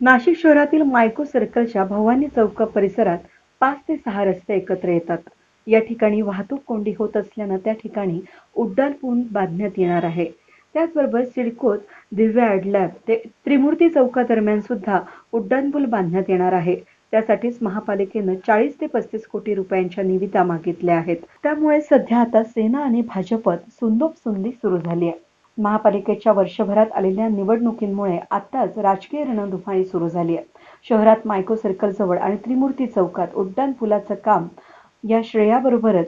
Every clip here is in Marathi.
नाशिक शहरातील मायको सर्कलच्या भवानी चौक परिसरात पाच ते सहा रस्ते एकत्र येतात. या ठिकाणी वाहतूक कोंडी होत असल्यानं त्या ठिकाणी उड्डाण पूल बांधण्यात येणार आहे. त्याचबरोबर सिडकोत दिव्या अॅडलॅब ते त्रिमूर्ती चौकादरम्यान सुद्धा उड्डाणपूल बांधण्यात येणार आहे. त्यासाठीच महापालिकेनं चाळीस ते पस्तीस कोटी रुपयांच्या निविदा मागितल्या आहेत. त्यामुळे सध्या आता सेना आणि भाजपत सुंदोप सुंदी सुरू झाली आहे. महापालिकेच्या वर्षभरात आलेल्या निवडणुकींमुळे आताच राजकीय रणधुफाणी सुरू झाली आहे. शहरात मायको सर्कल जवळ आणि त्रिमूर्ती चौकात उड्डाण पुलाचं काम या श्रेयाबरोबरच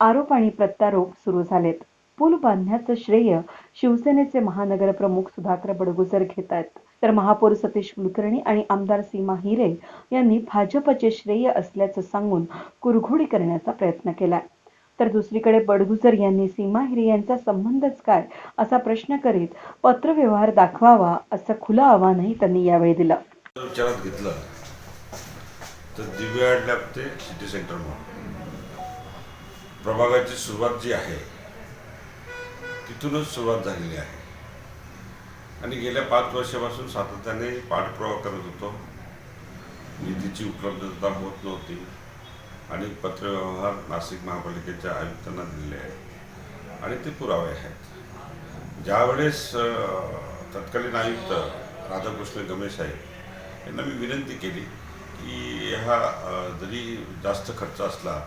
आरोप आणि प्रत्यारोप सुरू झालेत. पूल बांधण्याचं श्रेय शिवसेनेचे महानगर प्रमुख सुधाकर बडगुजर घेत आहेत. तर महापौर सतीश कुलकर्णी आणि आमदार सीमा हिरे यांनी भाजपचे श्रेय असल्याचं सांगून कुरघोडी करण्याचा प्रयत्न केलाय. तर दुसरीकडे बडगुजर यांनी सीमा हिरे यांचा संबंधच काय असा प्रश्न करीत पत्रव्यवहार दाखवावा असं खुलं आव्हानही त्यांनी यावेळी दिलं. विचारात घेतलं तर दिव्या लॅब ते सिटी सेंटर म्हणून. प्रभागाची सुरुवात जी आहे तिथूनच सुरुवात झालेली आहे. आणि गेल्या पाच वर्षापासून सातत्याने पाठपुरावा करत होतो. निधीची उपलब्धता होत नव्हती. आणि पत्रव्यवहार नाशिक महापालिकेच्या आयुक्तांना दिलेले आहे आणि ते पुरावे आहेत. ज्यावेळेस तत्कालीन आयुक्त राधाकृष्ण गमेश साहेब यांना मी विनंती केली की हा जरी जास्त खर्च असला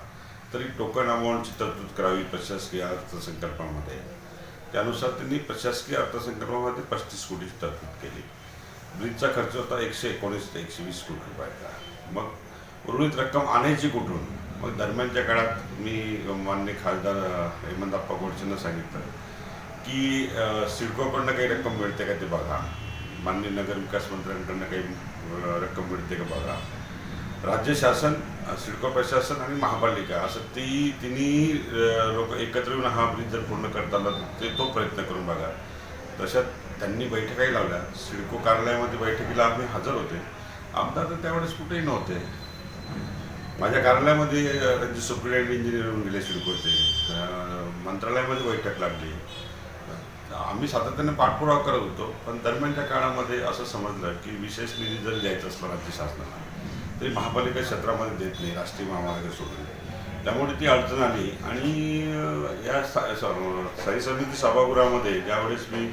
तरी टोकन अमाऊंटची तरतूद करावी प्रशासकीय अर्थसंकल्पामध्ये. त्यानुसार त्यांनी प्रशासकीय अर्थसंकल्पामध्ये पस्तीस कोटीची तरतूद केली. ब्रिजचा खर्च होता एकशे एकोणीस ते एकशे वीस कोटी रुपयाचा. मग उर्वरित रक्कम आणायची कुठून? मग दरम्यानच्या काळात मी मान्य खासदार हेमंतप्पा गोडसेंना सांगितलं की सिडकोकडनं काही रक्कम मिळते का ते बघा. मान्य नगरविकास मंत्र्यांकडनं काही रक्कम मिळते का बघा. राज्य शासन सिडको प्रशासन आणि महापालिका असं ती तिन्ही लोक एकत्र येऊन हा ब्रिज जर पूर्ण करता आला तर ते तो प्रयत्न करून बघा. तशात त्यांनी बैठकाही लावल्या. सिडको कार्यालयामध्ये बैठकीला आम्ही हजर होते. आमदार तर त्यावेळेस कुठेही नव्हते. माझ्या कार्यालयामध्ये त्यांचे सुप्रिटेंडेंट इंजिनियर होऊन गेले सुरू करते मंत्रालयामध्ये बैठक लागली. आम्ही सातत्याने पाठपुरावा करत होतो पण दरम्यानच्या काळामध्ये असं समजलं की विशेष निधी जर द्यायचा असला राज्य शासनाला तरी महापालिका क्षेत्रामध्ये देत नाही राष्ट्रीय महामार्ग सोडून. त्यामुळे ती अडचण आली आणि या सा- स्थायी समिती सभागृहामध्ये ज्यावेळेस मी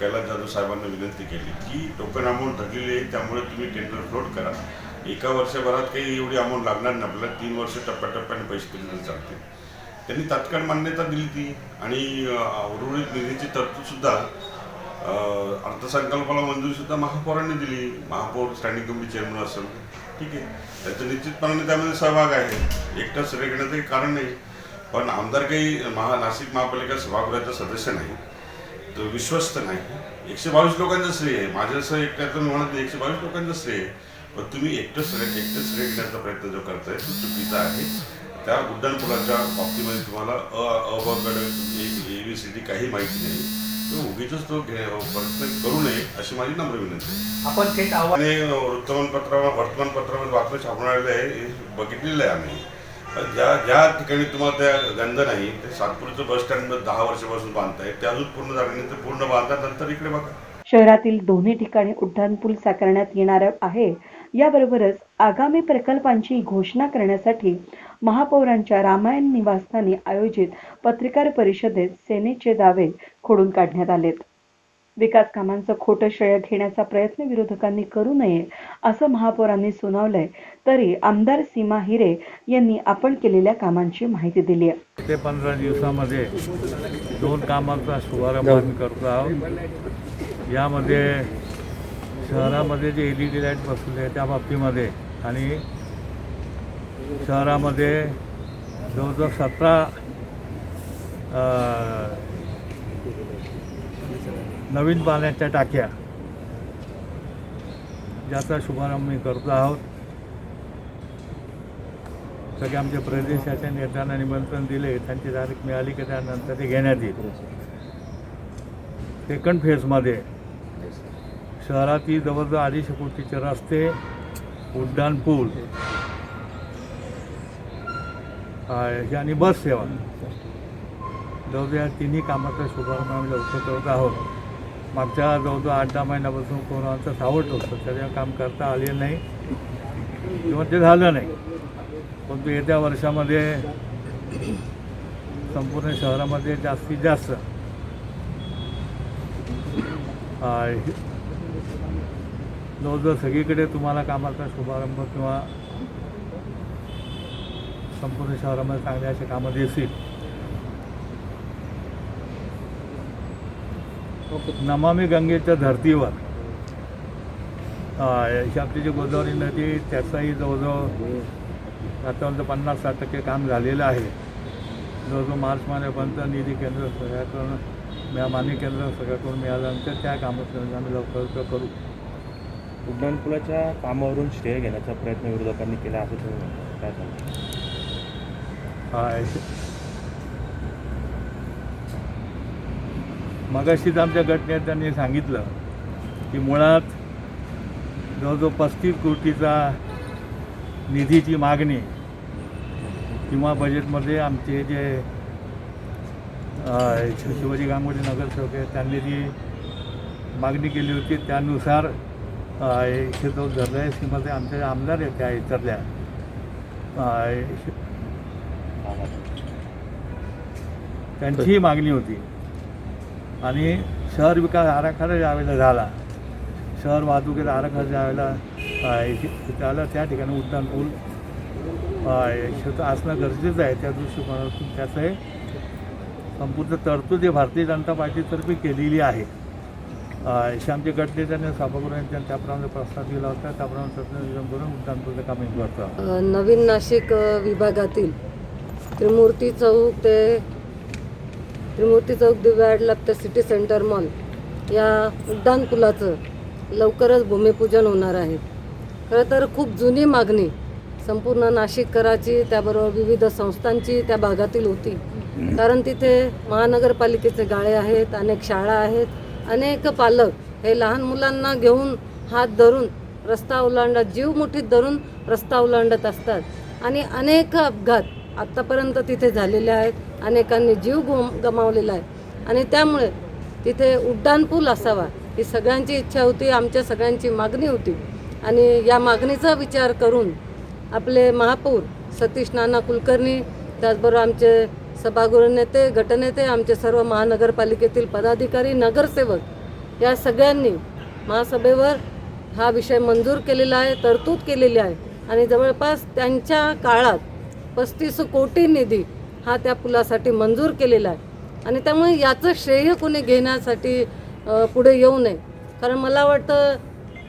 कैलास जाधव साहेबांना विनंती केली की टोकन अमाऊंट ठरलेली आहे त्यामुळे तुम्ही टेंडर फ्लोट करा. एका वर्षभरात काही एवढी अमाऊंट लागणार नाही. आपल्याला तीन वर्ष टप्प्याटप्प्याने पैसे दिले चालते त्यांनी तात्काळ मान्यता दिली ती आणि उर्वरित निधीची तरतूदसुद्धा अर्थसंकल्पाला मंजुरीसुद्धा महापौरांनी दिली. महापौर स्टँडिंग कमिटी चेअरमन असेल. ठीक आहे. त्याचं निश्चितपणाने त्यामध्ये सहभाग आहे. एकटं सगळे घेण्याचं काही कारण नाही. पण आमदार काही महा नाशिक महापालिका सभागृहाचा सदस्य नाही. तो विश्वस्त नाही. एकशे बावीस लोकांचं श्रेय आहे. माझं एकट्याचं म्हणत नाही एकशे बावीस लोकांचं श्रेय आहे. पण तुम्ही एकटं श्रेय एकटं श्रेय घेण्याचा प्रयत्न जो करताय तो चुकीचा आहे. त्या उड्डाण पुलाच्या बाबतीमध्ये तुम्हाला अ अबगड ए बी सी डी काही माहिती नाही. तो उगीच तो घे प्रयत्न करू नये अशी माझी नम्र विनंती आहे. आपण थेट आव्हान आणि वृत्तमानपत्रावर वर्तमानपत्रामध्ये बातम्या छापणारे आहे हे बघितलेलं आहे आम्ही. ज्या ज्या ठिकाणी तुम्हाला त्या गंध नाही ते सातपूरचं बस स्टँड दहा वर्षापासून बांधताय ते अजून पूर्ण झाले नाही ते पूर्ण बांधतात नंतर इकडे बघा. शहरातील दोन्ही ठिकाणी उड्डाणपूल साकारण्यात येणार आहे. याबरोबरच आगामी प्रकल्पांची घोषणा करण्यासाठी महापौरांच्या रामायण निवासस्थानी आयोजित पत्रकार परिषदेत सेनेचे दावे खोडून काढण्यात आलेत. विकास कामांचं खोटं श्रेय घेण्याचा प्रयत्न विरोधकांनी करू नये असं महापौरांनी सुनावलंय तरी आमदार सीमा हिरे यांनी आपण केलेल्या कामांची माहिती दिली आहे. ते पंधरा दिवसामध्ये दोन कामांचा शुभारंभ करतो आहोत. यामध्ये शहरामध्ये J L E D light बसले आहे त्या बाबतीमध्ये. आणि शहरामध्ये जवळजवळ सतरा नवीन पाण्याच्या टाक्या ज्याचा शुभारंभ मी करतो आहोत. सगळे आमच्या प्रदेशाच्या नेत्यांना निमंत्रण दिले त्यांची तारीख मिळाली की त्यानंतर ते घेण्यात येईल. सेकंड फेजमध्ये शहरातील जवळजवळ अडीचशे कोटीचे रस्ते उड्डाण पूल आणि बस सेवा. जवळजवळ या तिन्ही कामाचा शुभारंभ आम्ही लवकर करत आहोत. मागच्या जवळजवळ आठ दहा महिन्यापासून कोरोनाचं सावट होतं त्याच्या काम करता आले नाही. किंवा ते झालं नाही. परंतु येत्या वर्षामध्ये संपूर्ण शहरामध्ये जास्तीत जास्त जवळजवळ सगळीकडे तुम्हाला कामाचा शुभारंभ किंवा संपूर्ण शहरामध्ये चांगले असे कामं दिसतील. नमामी गंगेच्या धर्तीवर ही आपली जी गोदावरी नदी त्याचाही जवळजवळ आतापर्यंत पन्नास साठ टक्के काम झालेलं आहे. जवळजवळ मार्च महिन्यापर्यंत निधी केंद्र सगळ्याकडून या मान्य केंद्र सगळ्याकडून मिळाल्यानंतर त्या कामाचं आम्ही लवकर करू. उड्डाणपुलाच्या कामावरून श्रेय घेण्याचा प्रयत्न विरोधकांनी केला असं तुम्ही म्हणता. काय सांगता? हा मगाशीच आमच्या गटनेत्यांनी सांगितलं की मुळात जवळजवळ पस्तीस कोटीचा निधीची मागणी किंवा बजेटमध्ये आमचे जे शिवाजी गांगुडी नगरसेवक आहेत त्यांनी जी मागणी केली होती त्यानुसार अ, इथे जो धरल्या आमचे आमदार आहेत त्या इथल्या अ, त्यांची ही मागणी होती. आणि शहर विकास आराखडा ज्यावेळेला झाला शहर वाहतुकीचा आराखडा ज्यावेळेला झाला त्या ठिकाणी उड्डाण पूल अ, इथं असणं गरजेचं आहे. त्या दृष्टिकोनातून त्याचं हे संपूर्ण तरतूद ही भारतीय जनता पार्टीतर्फे केलेली आहे. अ, आमचे गटनेत्याने सभागृहांच्या त्याप्रमाणे प्रस्ताव दिला होता. त्याप्रमाणे तत्त्वनियोजन करून मुद्दांपूर्ण काम आम्ही करतो नवीन नाशिक विभागातील त्रिमूर्ती चौक ते त्रिमूर्ती चौक दिव्या ते सिटी सेंटर मॉल या उड्डाण पुलाचं लवकरच भूमिपूजन होणार आहे. खरं तर खूप जुनी मागणी संपूर्ण नाशिककराची त्याबरोबर विविध संस्थांची त्या भागातील होती. कारण तिथे महानगरपालिकेचे गाळे आहेत अनेक शाळा आहेत अनेक पालक हे लहान मुलांना घेऊन हात धरून रस्ता ओलांडत जीव मुठीत धरून रस्ता ओलांडत असतात. आणि अनेक अपघात आत्तापर्यंत तिथे झालेले आहेत. अनेकांनी जीव गुम गमावलेला आहे. आणि त्यामुळे तिथे उड्डाणपूल असावा ही सगळ्यांची इच्छा होती आमच्या सगळ्यांची मागणी होती. आणि या मागणीचा विचार करून आपले महापौर सतीश नाना कुलकर्णी त्याचबरोबर आमचे सभागृह नेते गटनेते आमचे सर्व महानगरपालिकेतील पदाधिकारी नगरसेवक या सगळ्यांनी महासभेवर हा विषय मंजूर केलेला आहे तरतूद केलेली आहे. आणि जवळपास त्यांच्या काळात पस्तीस कोटी निधी हा त्या पुलासाठी मंजूर केलेला आहे. आणि त्यामुळे याचं श्रेय कोणी घेण्यासाठी पुढे येऊ नये. कारण मला वाटतं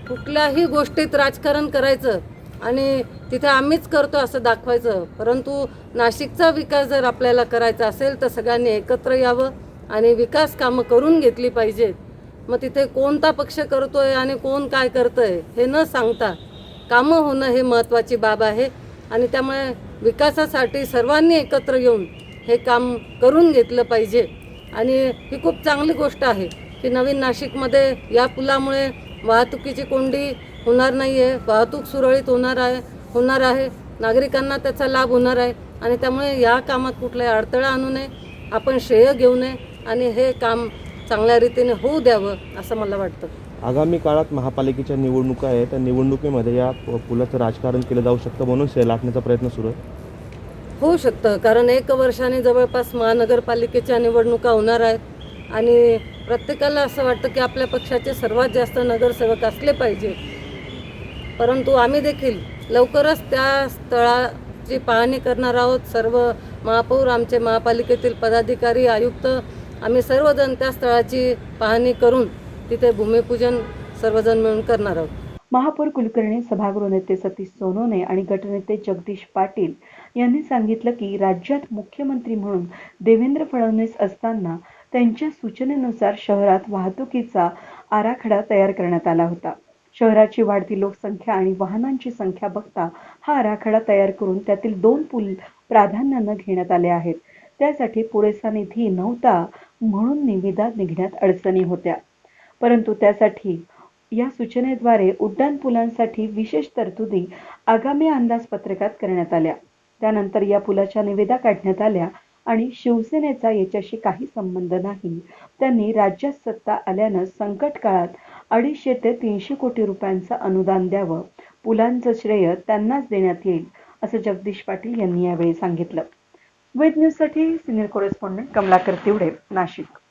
कुठल्याही गोष्टीत राजकारण करायचं आणि तिथे आम्हीच करतो असं दाखवायचं. परंतु नाशिकचा विकास जर आपल्याला करायचा असेल तर सगळ्यांनी एकत्र यावं आणि विकास कामं करून घेतली पाहिजेत. मग तिथे कोणता पक्ष करतो आहे आणि कोण काय करतं आहे हे न सांगता कामं होणं हे महत्त्वाची बाब आहे. आणि त्यामुळे विकासासाठी सर्वांनी एकत्र येऊन हे काम करून घेतलं पाहिजे. आणि ही खूप चांगली गोष्ट आहे की नवीन नाशिकमध्ये या पुलामुळे वाहतुकीची कोंडी होणार नाही आहे वाहतूक सुरळीत होणार आहे होणार आहे. नागरिकांना त्याचा लाभ होणार आहे. आणि त्यामुळे या कामात कुठलाही अडथळा आणू नये. आपण श्रेय घेऊ नये आणि हे काम चांगल्या रीतीने होऊ द्यावं असं मला वाटतं. आगामी काळात महापालिकेच्या निवडणुका आहेत. त्या निवडणुकीमध्ये या पुलाचं राजकारण केलं जाऊ शकतं म्हणून श्रेय लाटण्याचा प्रयत्न सुरू आहे. होऊ शकतं. कारण एक वर्षाने जवळपास महानगरपालिकेच्या निवडणुका होणार आहेत. आणि प्रत्येकाला असं वाटतं की आपल्या पक्षाचे सर्वात जास्त नगरसेवक असले पाहिजे. परंतु आम्ही देखील लवकरच त्या स्थळाची पाहणी करणार आहोत. सर्व महापौर आमचे महापालिकेतील पदाधिकारी आयुक्त आम्ही सर्वजण त्या स्थळाची पाहणी करून तिथे भूमिपूजन सर्वजण मिळून करणार आहोत. महापौर कुलकर्णी सभागृह नेते सतीश सोनोने आणि गटनेते जगदीश पाटील यांनी सांगितलं की राज्यात मुख्यमंत्री म्हणून देवेंद्र फडणवीस असताना त्यांच्या सूचनेनुसार शहरात वाहतुकीचा आराखडा तयार करण्यात आला होता. शहराची वाढती लोकसंख्या आणि वाहनांची संख्या बघता हा आराखडा तयार करून त्यातील दोन पूल प्राधान्यानं घेण्यात आले आहेत. त्यासाठी पुरेसा निधी नव्हता म्हणून निविदा निघण्यात अडचणी होत्या. परंतु त्यासाठी या सूचनेद्वारे उड्डाण पुलांसाठी विशेष तरतुदी आगामी अंदाजपत्रकात करण्यात आल्या. त्यानंतर या पुलाच्या निविदा काढण्यात आल्या आणि शिवसेनेचा याच्याशी काही संबंध नाही. त्यांनी राज्यात सत्ता आल्यानं संकट काळात अडीचशे ते तीनशे कोटी रुपयांचं अनुदान द्यावं. पुलांचं श्रेय त्यांनाच देण्यात येईल असं जगदीश पाटील यांनी यावेळी सांगितलं. वेद न्यूजसाठी सिनियर कॉरेस्पॉन्डंट कमलाकर तिवडे नाशिक.